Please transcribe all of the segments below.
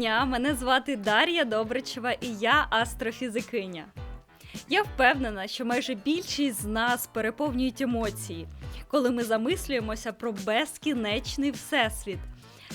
дня! Мене звати Дар'я Добричева і я астрофізикиня. Я впевнена, що майже більшість з нас переповнюють емоції, коли ми замислюємося про безкінечний всесвіт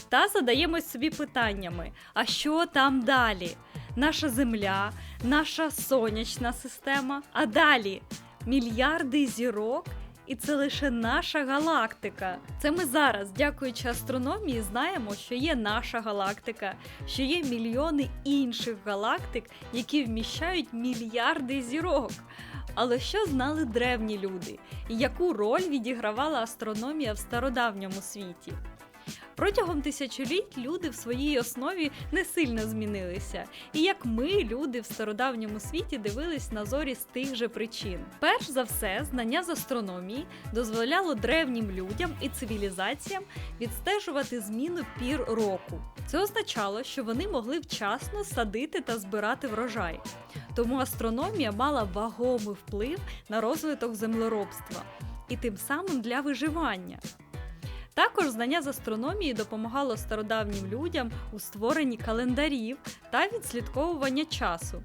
та задаємось собі питаннями: а що там далі? Наша Земля, наша сонячна система, а далі мільярди зірок. І це лише наша галактика. Це ми зараз, дякуючи астрономії, знаємо, що є наша галактика, що є мільйони інших галактик, які вміщають мільярди зірок. Але що знали древні люди, і яку роль відігравала астрономія в стародавньому світі? Протягом тисячоліть люди в своїй основі не сильно змінилися, і як ми, люди в стародавньому світі, дивились на зорі з тих же причин. Перш за все, знання з астрономії дозволяло древнім людям і цивілізаціям відстежувати зміну пір року. Це означало, що вони могли вчасно садити та збирати врожай. Тому астрономія мала вагомий вплив на розвиток землеробства і тим самим для виживання. Також знання з астрономії допомагало стародавнім людям у створенні календарів та відслідковування часу.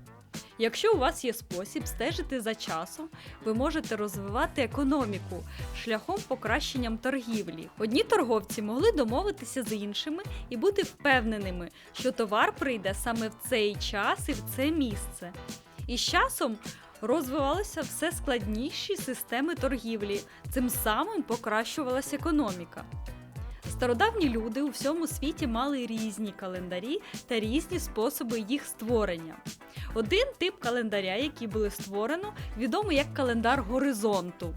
Якщо у вас є спосіб стежити за часом, ви можете розвивати економіку шляхом покращенням торгівлі. Одні торговці могли домовитися з іншими і бути впевненими, що товар прийде саме в цей час і в це місце. І з часом розвивалися все складніші системи торгівлі, цим самим покращувалася економіка. Стародавні люди у всьому світі мали різні календарі та різні способи їх створення. Один тип календаря, який було створено, відомий як календар горизонту.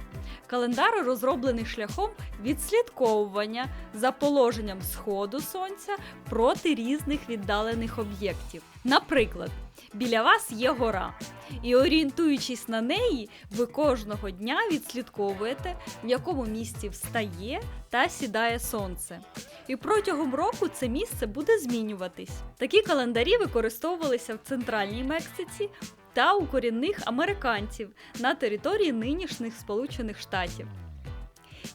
Календар розроблений шляхом відслідковування за положенням сходу сонця проти різних віддалених об'єктів. Наприклад, біля вас є гора, і орієнтуючись на неї, ви кожного дня відслідковуєте, в якому місці встає та сідає сонце. І протягом року це місце буде змінюватись. Такі календарі використовувалися в центральній Мексиці та у корінних американців на території нинішніх Сполучених Штатів.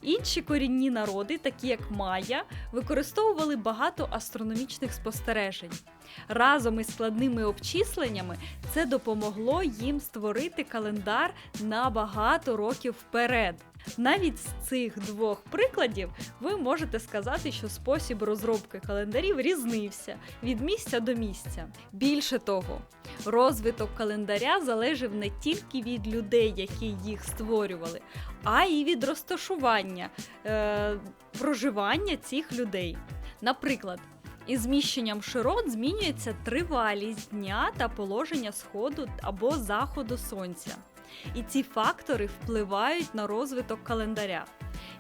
Інші корінні народи, такі як Майя, використовували багато астрономічних спостережень. Разом із складними обчисленнями це допомогло їм створити календар на багато років вперед. Навіть з цих двох прикладів ви можете сказати, що спосіб розробки календарів різнився від місця до місця. Більше того, розвиток календаря залежав не тільки від людей, які їх створювали, а й від розташування е, проживання цих людей. Наприклад, із зміщенням широт змінюється тривалість дня та положення сходу або заходу сонця. І ці фактори впливають на розвиток календаря.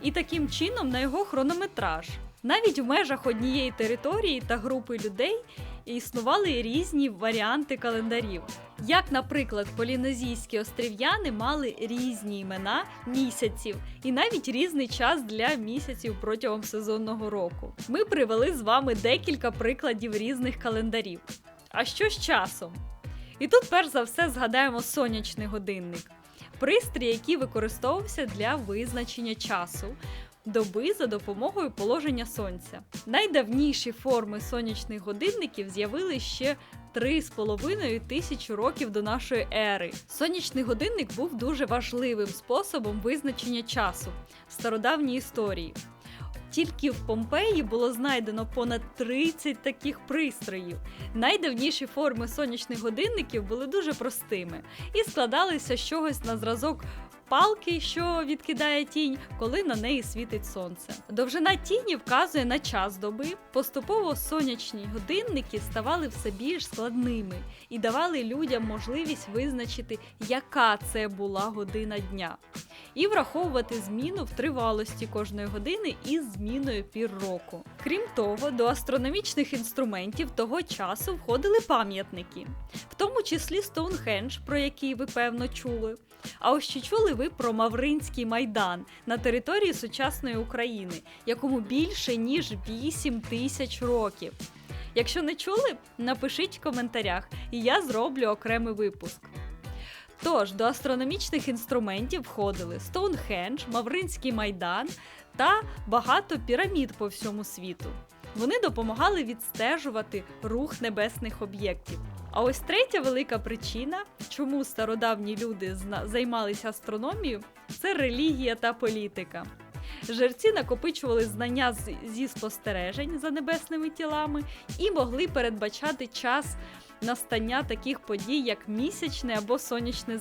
І таким чином на його хронометраж. Навіть в межах однієї території та групи людей існували різні варіанти календарів. Як, наприклад, полінезійські острів'яни мали різні імена місяців і навіть різний час для місяців протягом сезонного року. Ми привели з вами декілька прикладів різних календарів. А що з часом? І тут, перш за все, згадаємо сонячний годинник. Пристрій, який використовувався для визначення часу доби за допомогою положення сонця. Найдавніші форми сонячних годинників з'явилися ще 3,5 тисячі років до нашої ери. Сонячний годинник був дуже важливим способом визначення часу в стародавній історії. Тільки в Помпеї було знайдено понад 30 таких пристроїв. Найдавніші форми сонячних годинників були дуже простими і складалися з чогось на зразок палки, що відкидає тінь, коли на неї світить сонце. Довжина тіні вказує на час доби. Поступово сонячні годинники ставали все більш складними і давали людям можливість визначити, яка це була година дня. І враховувати зміну в тривалості кожної години із зміною пір року. Крім того, до астрономічних інструментів того часу входили пам'ятники, в тому числі Стоунхендж, про який ви певно чули. А ось чи чули ви про Мавринський майдан на території сучасної України, якому більше ніж 8 тисяч років? Якщо не чули, напишіть в коментарях, і я зроблю окремий випуск. Тож до астрономічних інструментів входили Стоунхендж, Мавринський майдан та багато пірамід по всьому світу. Вони допомагали відстежувати рух небесних об'єктів. А ось третя велика причина, чому стародавні люди займалися астрономією, це релігія та політика. Жерці накопичували знання зі спостережень за небесними тілами і могли передбачати час настання таких подій, як місячне або сонячне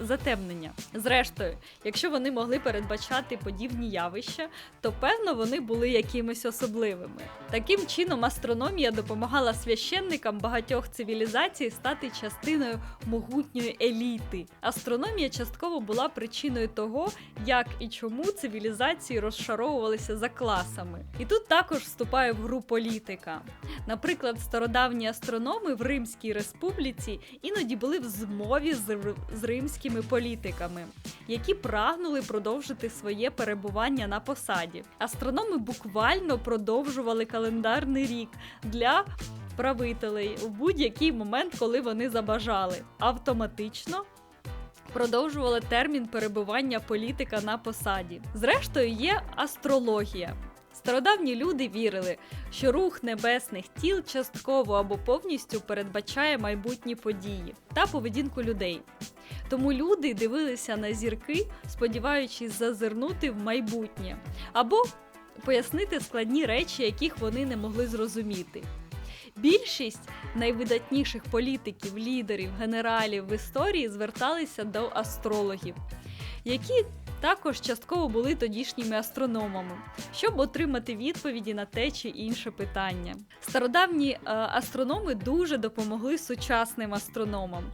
затемнення. Зрештою, якщо вони могли передбачати подібні явища, то певно вони були якимись особливими. Таким чином, астрономія допомагала священникам багатьох цивілізацій стати частиною могутньої еліти. Астрономія частково була причиною того, як і чому цивілізації розшаровувалися за класами. І тут також вступає в гру політика. Наприклад, стародавні астрономи в Римській республіці іноді були в змові з, з римськими політиками, які прагнули продовжити своє перебування на посаді. Астрономи буквально продовжували календарний рік для правителей у будь-який момент, коли вони забажали. Автоматично продовжували термін перебування політика на посаді. Зрештою, є астрологія. Стародавні люди вірили, що рух небесних тіл частково або повністю передбачає майбутні події та поведінку людей. Тому люди дивилися на зірки, сподіваючись зазирнути в майбутнє або пояснити складні речі, яких вони не могли зрозуміти. Більшість найвидатніших політиків, лідерів, генералів в історії зверталися до астрологів, які також частково були тодішніми астрономами, щоб отримати відповіді на те чи інше питання. Стародавні е, астрономи дуже допомогли сучасним астрономам,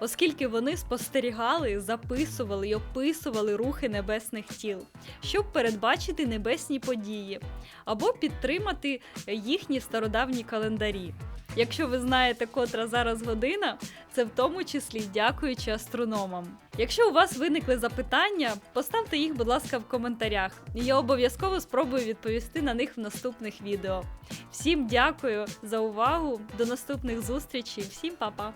оскільки вони спостерігали, записували і описували рухи небесних тіл, щоб передбачити небесні події або підтримати їхні стародавні календарі. Якщо ви знаєте, котра зараз година, це в тому числі дякуючи астрономам. Якщо у вас виникли запитання, поставте їх, будь ласка, в коментарях, я обов'язково спробую відповісти на них в наступних відео. Всім дякую за увагу, до наступних зустрічей, всім па-па!